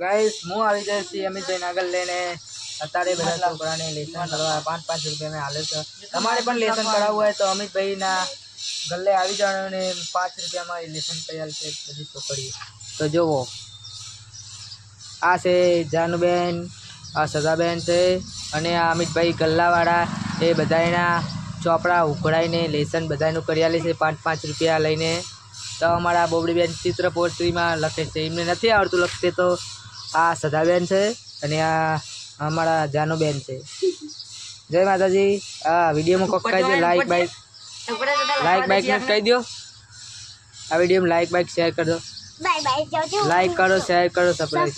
Guys હું આવી જાય છે અમિતભાઈ નાગલ લઈને. અત્યારે બધા છોકરાને લેસન કરવા પાંચ પાંચ રૂપિયા મેં હાલે છે. તમારે પણ લેસન કરાવવું હોય તો અમિતભાઈના ગલ્લે આવી જવાનું ને પાંચ રૂપિયામાં લેસન કરી છે બધી છોકરીઓ. તો જુઓ આ છે જાનુબેન આ સદાબેન છે અને આ અમિતભાઈ ગલ્લાવાળા. એ બધાના ચોપડા ઉઘડાઈને લેસન બધાનું કરી આલે છે પાંચ પાંચ રૂપિયા લઈને. તો અમારા બોબડીબેન ચિત્ર પોસ્ટ્રીમાં લખે છે. એમને નથી આવડતું લખતે તો આ સદાબેન છે અને આ અમારા જાનુબેન છે. જય માતાજી. આ વિડીયોમાં કોક કહી દો લાઈક બાઈક લાઈક બાઈક ને કહી દો આ વિડીયોમાં લાઈક બાઈક શેર કરજો દો બાય બાય જાજો લાઈક કરો શેર કરો સબસ્ક્રાઈબ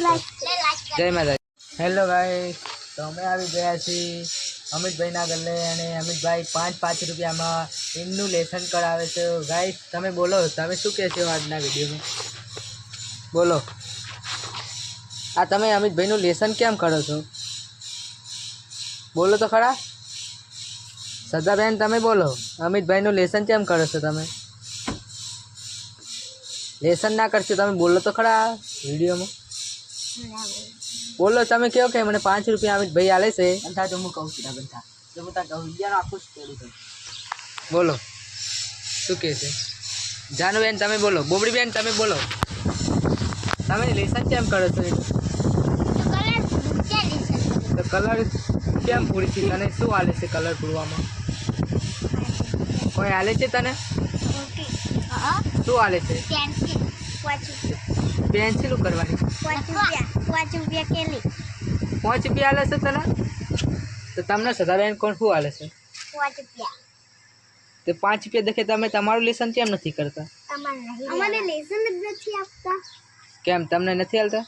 જય માતાજી. હેલો ગાઈસ તો અમે આવી ગયા છીએ અમિતભાઈના ગલ્લે અને અમિતભાઈ પાંચ પાંચ રૂપિયામાં એમનું લેસન કરાવે છે. ગાઈસ તમે બોલો તમે શું કહેશો આજના વિડીયોમાં? બોલો. આ તમે અમિતભાઈનું લેસન કેમ કરો છો? બોલો તો ખરા. સદાબેન તમે બોલો. અમિતભાઈનું લેસન કેમ કરો છો તમે? લેસન ના કરશો તમે બોલો તો ખરા વિડીયોમાં. બોલો તમે કહો કે મને પાંચ રૂપિયા અમિતભાઈ આલે છે. અંથા તો હું કહું છું બંધા જો હું તાર આખું બોલો. શું કહે છે? જાનુબેન તમે બોલો. બોબડીબેન તમે બોલો. તમે લેસન કેમ કરો છો? તો કલર કેમ પૂરી છે તને? શું હાલે છે કલર પૂરવામાં? કોઈ હાલે છે તને? શું હાલે છે? પેન્સિલ કરવાની પાંચ રૂપિયા આલે છે તને? તો તમને સદાબેન કોણ શું હાલે છે? તે પાંચ રૂપિયા દેખે તમે તમારું લેસન કેમ નથી કરતા? અમારે લેસન નથી આપતા. કેમ તમને નથી હાલતા?